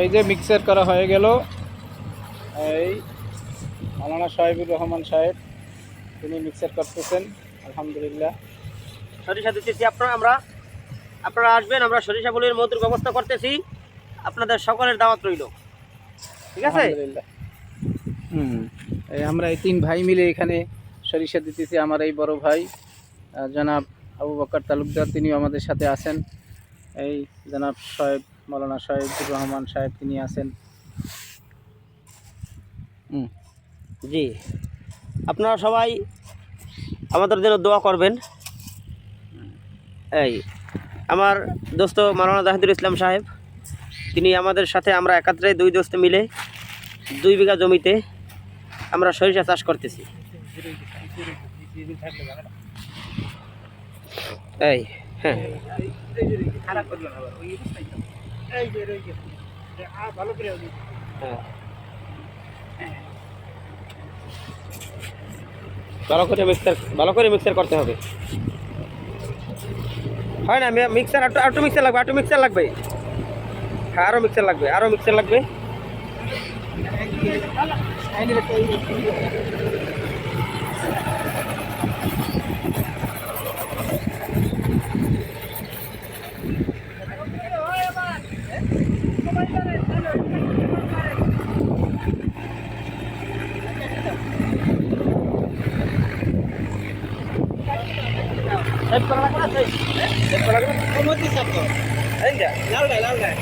এই যে মিক্সার করা হয়ে গেল। এই মালানা সাহেবুর রহমান সাহেব তিনি মিক্সার করতেছেন আলহামদুলিল্লাহ। সরিষা দিতেছি আপনারা আমরা আপনারা আসবেন আমরা সরিষা বলির মধুর ব্যবস্থা করতেছি। আপনাদের সকলের দাওয়াত রইল। ঠিক আছে? হুম এই আমরা এই তিন ভাই মিলে এখানে সরিষা দিতেছি আমার এই বড় ভাই জনাব আবু বকর তালুকদার তিনিও আমাদের সাথে আছেন। এই জনাব সাহেব মৌলানা সাহেবুর রহমান সাহেব তিনি আছেন। জি। আপনারা সবাই আমাদের জন্য দোয়া করবেন। এই আমার দোস্ত মাওলানা জাহিদুল ইসলাম সাহেব তিনি আমাদের সাথে আমরা একাত্রে দুই দোস্ত মিলে দুই বিঘা জমিতে আমরা সরিষা চাষ করতেছি। এই হ্যাঁ। হ্যাঁ ভালো করে মিক্সার ভালো করে মিক্সার করতে হবে। হয় না মিক্সার একটু একটু মিক্সার লাগবে একটু মিক্সার লাগবে। হ্যাঁ আরও মিক্সার লাগবে আরও মিক্সার লাগবে। સાહેબ કરવા કોના થઈ સાહેબ કરવા કોણ મોતી સાહેબ તો લાલ લાલ લાલ